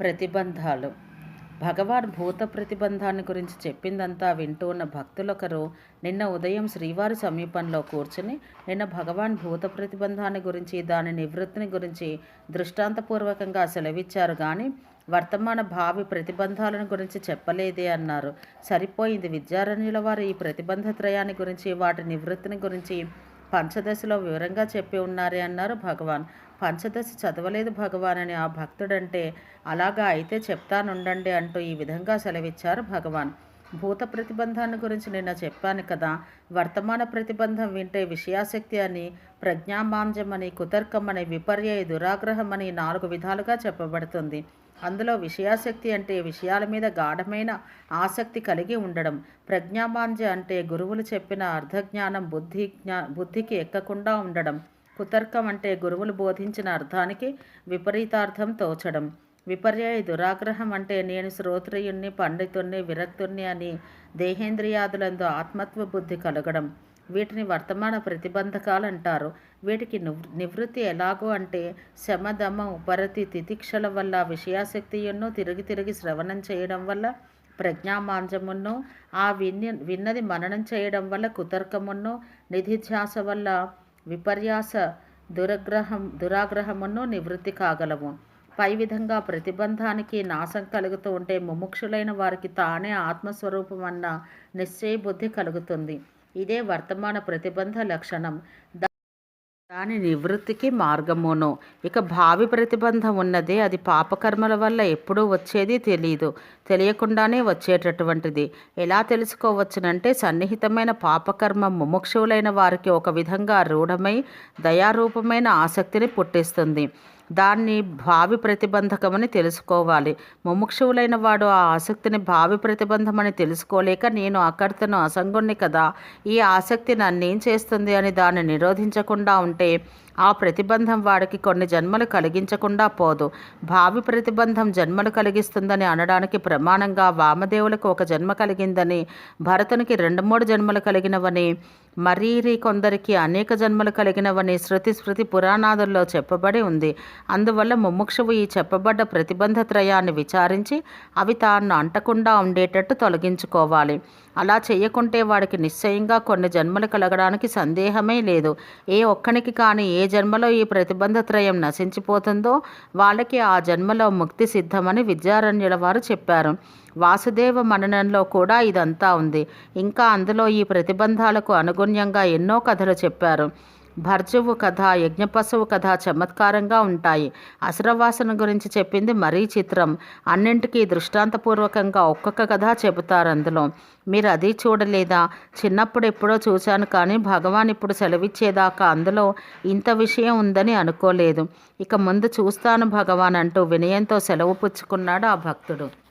ప్రతిబంధాలు. భగవాన్ భూత ప్రతిబంధాన్ని గురించి చెప్పిందంతా వింటూ ఉన్న భక్తులొకరు నిన్న ఉదయం శ్రీవారి సమీపంలో కూర్చుని నిన్న భగవాన్ భూత ప్రతిబంధాన్ని గురించి దాని నివృత్తిని గురించి దృష్టాంతపూర్వకంగా సెలవిచ్చారు కానీ వర్తమాన భావి ప్రతిబంధాలను గురించి చెప్పలేదే అన్నారు. సరిపోయింది. విద్యారణ్యుల వారు ఈ ప్రతిబంధ త్రయాన్ని గురించి వాటి నివృత్తిని గురించి పంచదశలో వివరంగా చెప్పి ఉన్నారే అన్నారు భగవాన్. పంచదశ చదవలేదు భగవాన్ అని ఆ భక్తుడంటే అలాగా అయితే చెప్తానుండండి అంటూ ఈ విధంగా సెలవిచ్చారు భగవాన్. భూత ప్రతిబంధాన్ని గురించి నిన్న చెప్పాను కదా. వర్తమాన ప్రతిబంధం వింటే విషయాశక్తి అని ప్రజ్ఞామాంజమని కుతర్కం అని విపర్యయ దురాగ్రహం అని నాలుగు విధాలుగా చెప్పబడుతుంది. అందులో విషయాశక్తి అంటే విషయాల మీద గాఢమైన ఆసక్తి కలిగి ఉండడం. ప్రజ్ఞామాంజ అంటే గురువులు చెప్పిన అర్ధజ్ఞానం బుద్ధి జ్ఞా బుద్ధికి ఎక్కకుండా ఉండడం. కుతర్కం అంటే గురువులు బోధించిన అర్థానికి విపరీతార్థం తోచడం. విపర్యయ దురాగ్రహం అంటే నేను శ్రోత్రియుణ్ణి పండితుణ్ణి విరక్తుణ్ణి అని దేహేంద్రియాదులందు ఆత్మత్వ బుద్ధి కలగడం. వీటిని వర్తమాన ప్రతిబంధకాలు అంటారు వీటికి నివృత్తి ఎలాగో అంటే శమదమ ఉపరతి తితిక్షల వల్ల విషయాశక్తియును తిరిగి తిరిగి శ్రవణం చేయడం వల్ల ప్రజ్ఞామాంజమును ఆ విన్ని విన్నది మననం చేయడం వల్ల కుతర్కమును నిధిధ్యాస వల్ల విపర్యాస దురగ్రహం దురాగ్రహమును నివృత్తి కాగలము పై విధంగా ప్రతిబంధానికి నాశం కలుగుతూ ఉంటే ముముక్షులైన వారికి తానే ఆత్మస్వరూపం అన్న నిశ్చయ బుద్ధి కలుగుతుంది. ఇదే వర్తమాన ప్రతిబంధ లక్షణం. దాని నివృత్తికి మార్గమును. ఇక భావి ప్రతిబంధం ఉన్నదే అది పాపకర్మల వల్ల ఎప్పుడూ వచ్చేది తెలియదు తెలియకుండానే వచ్చేటటువంటిది. ఎలా తెలుసుకోవచ్చునంటే సన్నిహితమైన పాపకర్మ ముముక్షువులైన వారికి ఒక విధంగా రూఢమై దయారూపమైన ఆసక్తిని పుట్టిస్తుంది. దాన్ని భావి ప్రతిబంధకమని తెలుసుకోవాలి. ముముక్షువులైన వాడు ఆ ఆసక్తిని భావి ప్రతిబంధమని తెలుసుకోలేక నేను అక్కడితను అసంగుణ్ణి కదా. ఈ ఆసక్తి నన్నేం చేస్తుంది అని దాన్ని నిరోధించకుండా ఉంటే ఆ ప్రతిబంధం వాడికి కొన్ని జన్మలు కలిగించకుండా పోదు. భావి ప్రతిబంధం జన్మలు కలిగిస్తుందని అనడానికి ప్రమాణంగా వామదేవులకు ఒక జన్మ కలిగిందని భరతునికి రెండు మూడు జన్మలు కలిగినవని మరీరి కొందరికి అనేక జన్మలు కలిగినవని శృతి స్మృతి పురాణాదుల్లో చెప్పబడి ఉంది. అందువల్ల ముముక్షువు ఈ చెప్పబడ్డ ప్రతిబంధ త్రయాన్ని విచారించి అవి తాను అంటకుండా ఉండేటట్టు తొలగించుకోవాలి. అలా చేయకుంటే వాడికి నిశ్చయంగా కొన్ని జన్మలు కలగడానికి సందేహమే లేదు. ఏ ఒక్కనికి కానీ ఏ జన్మలో ఈ ప్రతిబంధ త్రయం నశించిపోతుందో వాళ్ళకి ఆ జన్మలో ముక్తి సిద్ధమని విద్యారణ్యుల వారు చెప్పారు. వాసుదేవ మననంలో కూడా ఇదంతా ఉంది. ఇంకా అందులో ఈ ప్రతిబంధాలకు అనుగుణ్యంగా ఎన్నో కథలు చెప్పారు. భర్జువు కథ యజ్ఞపశువు కథ చమత్కారంగా ఉంటాయి. అసురవాసన గురించి చెప్పింది మరీ చిత్రం. అన్నింటికీ దృష్టాంతపూర్వకంగా ఒక్కొక్క కథ చెబుతారు అందులో. మీరు అది చూడలేదా? చిన్నప్పుడు ఎప్పుడో చూశాను కానీ భగవాన్ ఇప్పుడు సెలవిచ్చేదాకా అందులో ఇంత విషయం ఉందని అనుకోలేదు. ఇక ముందు చూస్తాను భగవాన్ అంటూ వినయంతో సెలవు పుచ్చుకున్నాడు ఆ భక్తుడు.